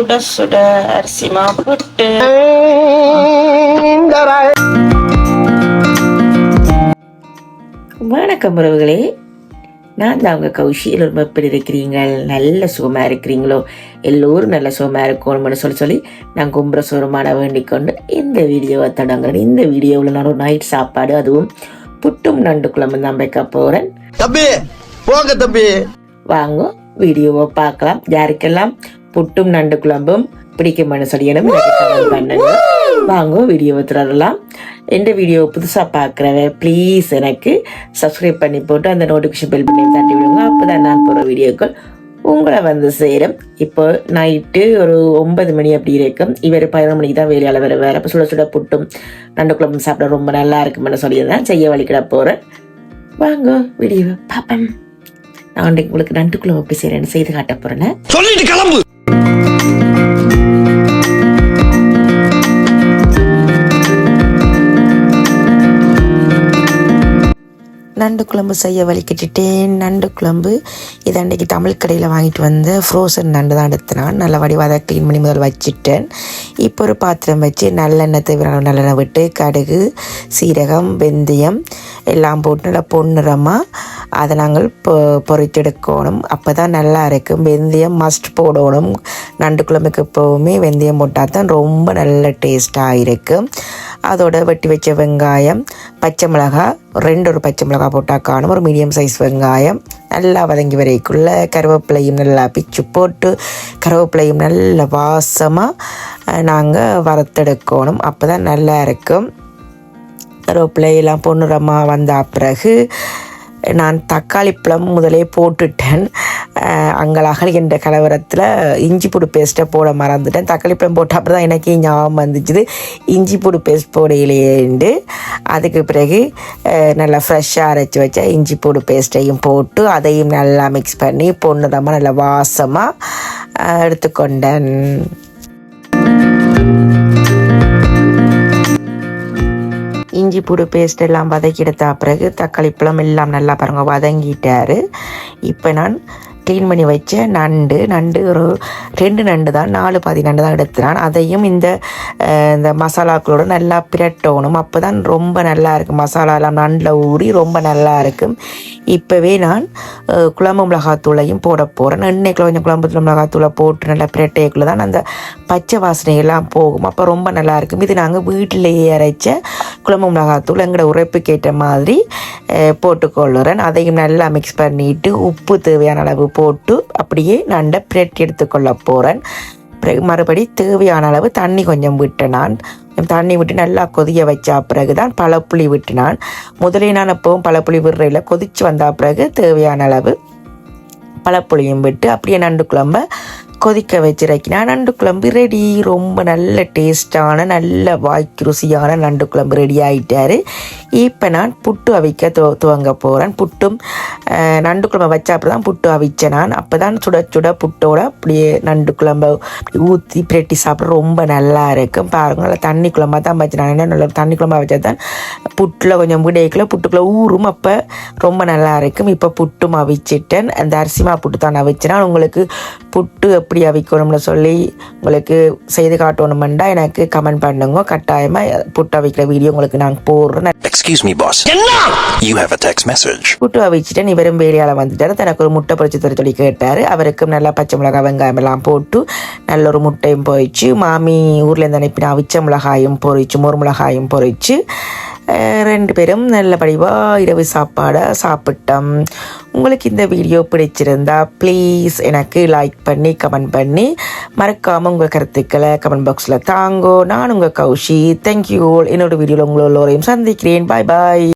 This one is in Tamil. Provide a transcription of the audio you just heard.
சுட சுட அரிசி மாவு போட்டு வணக்கம் உறவுகளே. நான் தான் உங்கள் கௌஷி. எல்லோரும் எப்படி இருக்கிறீங்கள் நல்ல சுகமாக இருக்கிறீங்களோ? எல்லோரும் நல்ல சுகமாக இருக்கணும்னு சொல்லி சொல்லி நான் கும்புற சுரமான வேண்டிக் கொண்டு இந்த வீடியோவை தொடங்குறேன். இந்த வீடியோவில் நான் ஒரு நைட் சாப்பாடு அதுவும் புட்டும் நண்டு குழம்பு தான் வைக்க போகிறேன் தம்பி போங்க தம்பி. வாங்க வீடியோவை பார்க்கலாம். யாருக்கெல்லாம் புட்டும் நண்டு குழம்பும் பிடிக்கும் மனசடியனும் பண்ணுங்க வாங்க வீடியோவை தொடரலாம். எந்த வீடியோ புதுசாக பார்க்குறவ ப்ளீஸ் எனக்கு சப்ஸ்கிரைப் பண்ணி போட்டு அந்த நோட்டிஃபிகேஷன் பெல் பண்ணி தட்டி விடுங்க. அப்போ தான் நான் போகிற வீடியோக்கள் உங்களை வந்து சேரும். இப்போ நைட்டு ஒரு ஒன்பது மணி அப்படி இருக்கும். இவர் பதினொரு மணிக்கு தான் வேலையால் வர அப்போ சுட சுட புட்டும் நண்டு குழம்பும் சாப்பிட ரொம்ப நல்லா இருக்குமென்னு தான். செய்ய வழிக்கிட போகிறேன் வாங்க வீடியோவை பார்ப்பேன் நான் உங்களுக்கு நண்டு குழம்பு எப்படி செய்கிறேன்னு செய்து காட்ட போகிறேன் சொல்லிட்டு கிளம்பு. நண்டு குழம்பு செய்ய வலிக்கிட்டுட்டேன். நண்டு குழம்பு இது அன்றைக்கி தமிழ் கடையில் வாங்கிட்டு வந்த ஃப்ரோசன் நண்டு தான் எடுத்தினான் நல்ல வடிவாக க்ளீன் பண்ணி முதல் வச்சுட்டேன். இப்போ ஒரு பாத்திரம் வச்சு நல்லெண்ணெய் தவிர நல்லெண்ணெய் விட்டு கடுகு சீரகம் வெந்தயம் எல்லாம் போட்டு நல்லா பொன்னிறமாக அதை நாங்கள் பொ பொறிச்செடுக்கணும் அப்போ தான் நல்லா இருக்கும். வெந்தயம் மஸ்ட் போடணும். நண்டு குழம்புக்கு எப்போவுமே வெந்தயம் போட்டால் தான் ரொம்ப நல்ல டேஸ்ட்டாக இருக்கும். அதோட வெட்டி வச்ச வெங்காயம் பச்சை மிளகாய் ரெண்டு ஒரு பச்சை மிளகாய் போட்டால் காணும். ஒரு மீடியம் சைஸ் வெங்காயம். நல்லா வதங்கி வரைக்குள்ள கருவேப்பிலையும் நல்லா பிச்சு போட்டு கருவேப்பிலையும் நல்ல வாசமாக நாங்கள் வறுத்தெடுக்கணும். அப்போ தான் நல்லா இருக்கும். கருவேப்பிலையெல்லாம் பொன்னிறமாக வந்த பிறகு நான் தக்காளி பழம் முதலே போட்டுட்டேன். அங்கலாகல் என்ற கலவரத்தில் இஞ்சி பூடு பேஸ்ட்டை போட மறந்துட்டேன். தக்காளி பழம் போட்ட அப்புறம் தான் எனக்கு ஞாபகம் வந்துச்சுது. இஞ்சி பூடு பேஸ்ட் போடையிலேண்டு அதுக்கு பிறகு நல்லா ஃப்ரெஷ்ஷாக அரைச்சி வச்ச இஞ்சி பூடு பேஸ்ட்டையும் போட்டு அதையும் நல்லா மிக்ஸ் பண்ணி பொண்ணுதமாக நல்லா வாசமாக எடுத்துக்கொண்டேன். இஞ்சி பூடு பேஸ்ட் எல்லாம் வதக்கி எடுத்த பிறகு தக்காளி பழம் எல்லாம் நல்லா பாருங்கள் வதங்கிட்டாரு. இப்போ நான் க்ளீன் பண்ணி வச்ச நண்டு நண்டு ஒரு ரெண்டு நண்டு தான் நாலு பாதி நண்டு தான் எடுத்துனான் அதையும் இந்த இந்த மசாலாக்களோட நல்லா பிரட்டணும். அப்போ தான் ரொம்ப நல்லா இருக்கும். மசாலாலாம் நண்டில் ஊறி ரொம்ப நல்லா இருக்கும். இப்போவே நான் குழம்பு மிளகாத்தூளையும் போட போகிறேன் எண்ணெய்க்குள்ள கொஞ்சம் குழம்புத்தூள் மிளகாத்தூளை போட்டு நல்லா பிரட்டைக்குள்ளே தான் அந்த பச்சை வாசனை எல்லாம் போகும். அப்போ ரொம்ப நல்லா இருக்கும். இது நாங்கள் வீட்டிலேயே அரைச்ச குழம்பு மிளகாத்தூள். எங்களோட உரைப்புக்கேற்ற மாதிரி போட்டுக்கொள்ளுறேன். அதையும் நல்லா மிக்ஸ் பண்ணிட்டு உப்பு தேவையான அளவு போட்டு அப்படியே நண்டை பிரட்டி எடுத்துக்கொள்ள போகிறேன் பிறகு மறுபடி தேவையான அளவு தண்ணி கொஞ்சம் விட்டுனான். தண்ணி விட்டு நல்லா கொதிய வச்சா பிறகு தான் பழப்புளி விட்டுனான். முதலே நான் எப்பவும் பழப்புளி விடுறையில் கொதித்து வந்த பிறகு தேவையான அளவு பழப்புளியும் விட்டு அப்படியே நண்டு குழம்ப கொதிக்க வச்சிருக்கினா. நண்டு குழம்பு ரெடி ரொம்ப நல்ல டேஸ்டான நல்ல வாய்க்கு ருசியான நண்டு குழம்பு ரெடி ஆகிட்டாரு இப்போ நான் புட்டு அவிக்க துவ துவங்க போகிறேன் புட்டும் நண்டு குழம்பு வச்சா அப்படி தான் புட்டு அவிச்சேன் நான். அப்போ தான் சுட சுட புட்டோட அப்படியே நண்டு குழம்பு ஊற்றி பிரட்டி சாப்பிட ரொம்ப நல்லா இருக்கும். பாருங்க நல்லா தண்ணி குழம்பா தான் வச்சு நான் என்ன நல்ல தண்ணி குழம்பாக வச்சா தான் புட்டில் கொஞ்சம் விடைக்குள்ள புட்டுக்குள்ளே ஊறும். அப்போ ரொம்ப நல்லா இருக்கும். இப்போ புட்டும் அவிச்சிட்டேன். அந்த அரிசிமா புட்டு தான் அவிச்சேன். உங்களுக்கு புட்டு எப்படி அவிக்கணும்னு சொல்லி உங்களுக்கு செய்து காட்டணுமெண்டா எனக்கு கமெண்ட் பண்ணுங்க. கட்டாயமாக புட்டு அவிக்கிற வீடியோ உங்களுக்கு நான் போடுறேன். Excuse me, boss. You have a text message. புட்டு அவிச்சிட்டு இவரும் வேலையால் வந்துட்டார் தனக்கு ஒரு முட்டை பொரிச்சு தர சொல்லி கேட்டார். அவருக்கும் நல்லா பச்சை மிளகாய் வெங்காயம் எல்லாம் போட்டு நல்ல ஒரு முட்டையும் பொரிச்சு மாமி ஊர்லேருந்து அனுப்பின அவிச்ச மிளகாயும் பொரிச்சு மோர் மிளகாயும் பொரிச்சு அஹ், ரெண்டு பேரும் நல்லபடிவாக இரவு சாப்பாடை சாப்பிட்டோம். உங்களுக்கு இந்த வீடியோ பிடிச்சிருந்தா ப்ளீஸ் எனக்கு லைக் பண்ணி கமெண்ட் பண்ணி மறக்காமல் உங்கள் கருத்துக்களை கமெண்ட் பாக்ஸில் தாங்கோ. நான் உங்கள் கௌஷி. தேங்க்யூ என்னோட வீடியோவில் உங்களோட எல்லோரையும் சந்திக்கிறேன். பாய் பாய்